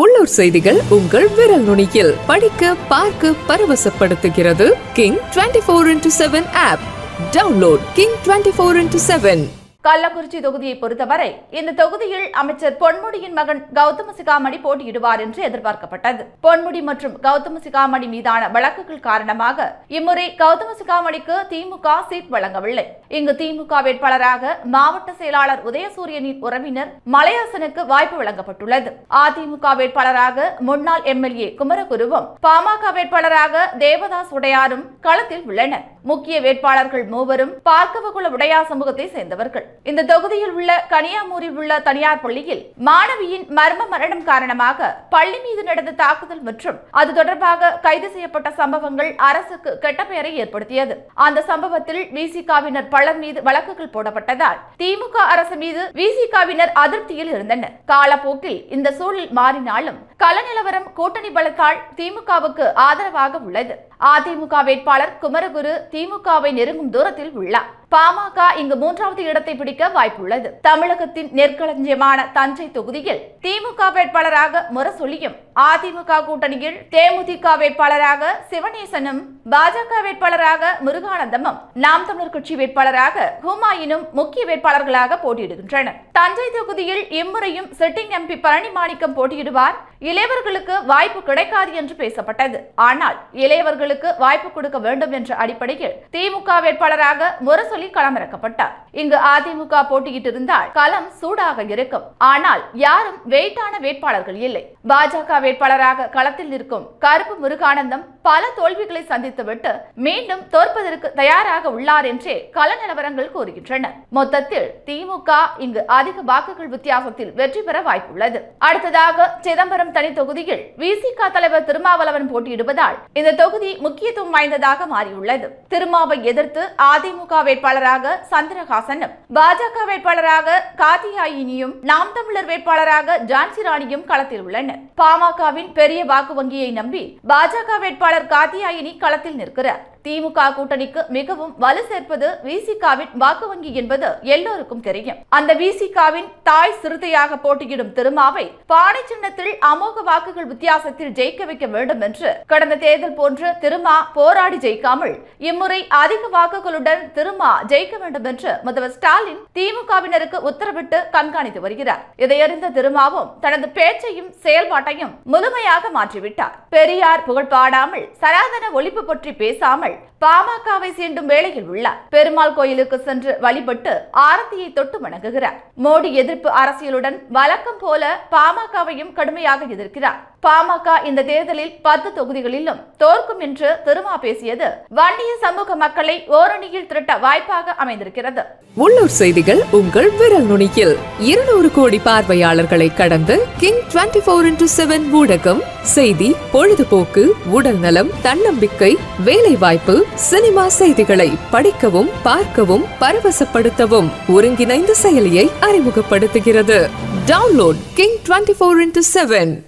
உள்ளூர் செய்திகள் உங்கள் விரல் நுனியில். படிக்க பார்க்க பரவசப்படுத்துகிறது. King twenty four into seven app download king twenty four into seven Kallakurichi தொகுதியை பொறுத்தவரை இந்த தொகுதியில் அமைச்சர் பொன்முடியின் மகன் கௌதம சிகாமணி போட்டியிடுவார் என்று எதிர்பார்க்கப்பட்டது. பொன்முடி மற்றும் கௌதம சிகாமணி மீதான வழக்குகள் காரணமாக இம்முறை கௌதம சிகாமணிக்கு திமுக சீட் வழங்கவில்லை. இங்கு திமுக வேட்பாளராக மாவட்ட செயலாளர் உதயசூரியனின் உறவினர் மலையாசனுக்கு வாய்ப்பு வழங்கப்பட்டுள்ளது. அதிமுக வேட்பாளராக முன்னாள் எம்எல்ஏ குமரகுருவும் பாமக வேட்பாளராக தேவதாஸ் உடையாரும் களத்தில் உள்ளனர். முக்கிய வேட்பாளர்கள் மூவரும் பார்க்கவகுல உடையா சமூகத்தை சேர்ந்தவர்கள். இந்த தொகுதியில் உள்ள கனியாமூரில் உள்ள தனியார் பள்ளியில் மாணவியின் மர்ம மரணம் காரணமாக பள்ளி மீது நடந்த தாக்குதல் மற்றும் அது தொடர்பாக கைது செய்யப்பட்ட சம்பவங்கள் அரசுக்கு கெட்ட பெயரை ஏற்படுத்தியது. அந்த சம்பவத்தில் விசிகாவினர் பலர் மீது வழக்குகள் போடப்பட்டதால் திமுக அரசு மீது விசிகாவினர் அதிருப்தியில் இருந்தனர். காலப்போக்கில் இந்த சூழல் மாறினாலும் கள நிலவரம் கூட்டணி பலத்தால் திமுகவுக்கு ஆதரவாக உள்ளது. அதிமுக வேட்பாளர் குமரகுரு திமுகவை நெருங்கும் தூரத்தில் உள்ளார். பாமக இங்கு மூன்றாவது இடத்தை பிடிக்க வாய்ப்புள்ளது. தமிழகத்தின் நெற்களஞ்சியமான தஞ்சை தொகுதியில் திமுக வேட்பாளராக முரசொலியும் அதிமுக கூட்டணியில் தேமுதிக வேட்பாளராக சிவனேசனும் பாஜக வேட்பாளராக முருகானந்தமும் நாம் தமிழர் கட்சி வேட்பாளராக ஹுமாயினும் முக்கிய வேட்பாளர்களாக போட்டியிடுகின்றனர். தஞ்சை தொகுதியில் இம்முறையும் சிட்டிங் எம்பி பழனி மாணிக்கம் போட்டியிடுவார். இளையவர்களுக்கு வாய்ப்பு கிடைக்காது என்று பேசப்பட்டது. ஆனால் இளையவர்களுக்கு வாய்ப்பு கொடுக்க வேண்டும் என்ற அடிப்படையில் திமுக வேட்பாளராக முரசொலி களமிறக்கப்பட்டார். இங்கு அதிமுக போட்டியிட்டிருந்தால் களம் சூடாக இருக்கும். ஆனால் யாரும் வெயிட்டான வேட்பாளர்கள் இல்லை. பாஜக வேட்பாளராக களத்தில் நிற்கும் கருப்பு முருகானந்தம் பல தோல்விகளை சந்தித்துவிட்டு மீண்டும் தோற்பதற்கு தயாராக உள்ளார் என்றே கள நிலவரங்கள் கூறுகின்றன. மொத்தத்தில் திமுக இங்கு அதிக வாக்குகள் வித்தியாசத்தில் வெற்றி பெற வாய்ப்புள்ளது. அடுத்ததாக சிதம்பரம் தனி தொகுதியில் விசிக தலைவர் திருமாவளவன் போட்டியிடுவதால் இந்த தொகுதி முக்கியத்துவம் வாய்ந்ததாக மாறியுள்ளது. திருமாவை எதிர்த்து அதிமுக வேட்பாளராக சந்திரஹாசனும் பாஜக வேட்பாளராக காத்தியாயினியும் நாம் தமிழர் வேட்பாளராக ஜான்சி ராணியும் களத்தில் உள்ளனர். பாமகவின் பெரிய வாக்கு வங்கியை நம்பி பாஜக வேட்பாளர் காத்தியாயினி களத்தில் நிற்கிறார். திமுக கூட்டணிக்கு மிகவும் வலு சேர்ப்பது விசிகாவின் வாக்கு வங்கி என்பது எல்லோருக்கும் தெரியும். அந்த விசிகாவின் தாய் சிறுத்தையாக போட்டியிடும் திருமாவை பானை சின்னத்தில் அமோக வாக்குகள் வித்தியாசத்தில் ஜெயிக்க வைக்க வேண்டும் என்று கடந்த தேர்தல் போன்று திருமா போராடி ஜெயிக்காமல் இம்முறை அதிக வாக்குகளுடன் திருமா ஜெயிக்க வேண்டும் என்று முதல்வர் ஸ்டாலின் திமுகவினருக்கு உத்தரவிட்டு கண்காணித்து வருகிறார். இதையறிந்த திருமாவும் தனது பேச்சையும் செயல்பாட்டையும் முழுமையாக மாற்றிவிட்டார். பெரியார் புகழ் பாடாமல் சனாதன ஒழிப்பு பற்றி பேசாமல் பாமகவை சீண்டும் வேளையில் உள்ளார். பெருமாள் கோயிலுக்கு சென்று வழிபட்டு ஆரத்தியை தொட்டு வணங்குகிறார். மோடி எதிர்ப்பு அரசியலுடன் வழக்கம் போல பாமகவையும் கடுமையாக எதிர்க்கிறார். பாமக இந்த தேர்தலில் பத்து தொகுதிகளிலும் தோற்கும் என்று திருமா பேசியது. வன்னிய சமூக மக்களை ஓரணியில் திரட்ட வாய்ப்பாக அமைந்திருக்கிறது. உள்ளூர் செய்திகள் உங்கள் விரல் நுனியில். இருநூறு கோடி பார்வையாளர்களை கடந்து king twenty four into seven ஊடகம் செய்தி பொழுதுபோக்கு உடல் நலம் தன்னம்பிக்கை வேலை வாய்ப்பு சினிமா செய்திகளை படிக்கவும் பார்க்கவும் பரவசப்படுத்தவும் ஒருங்கிணைந்த செயலியை அறிமுகப்படுத்துகிறது. Download king twenty four into seven.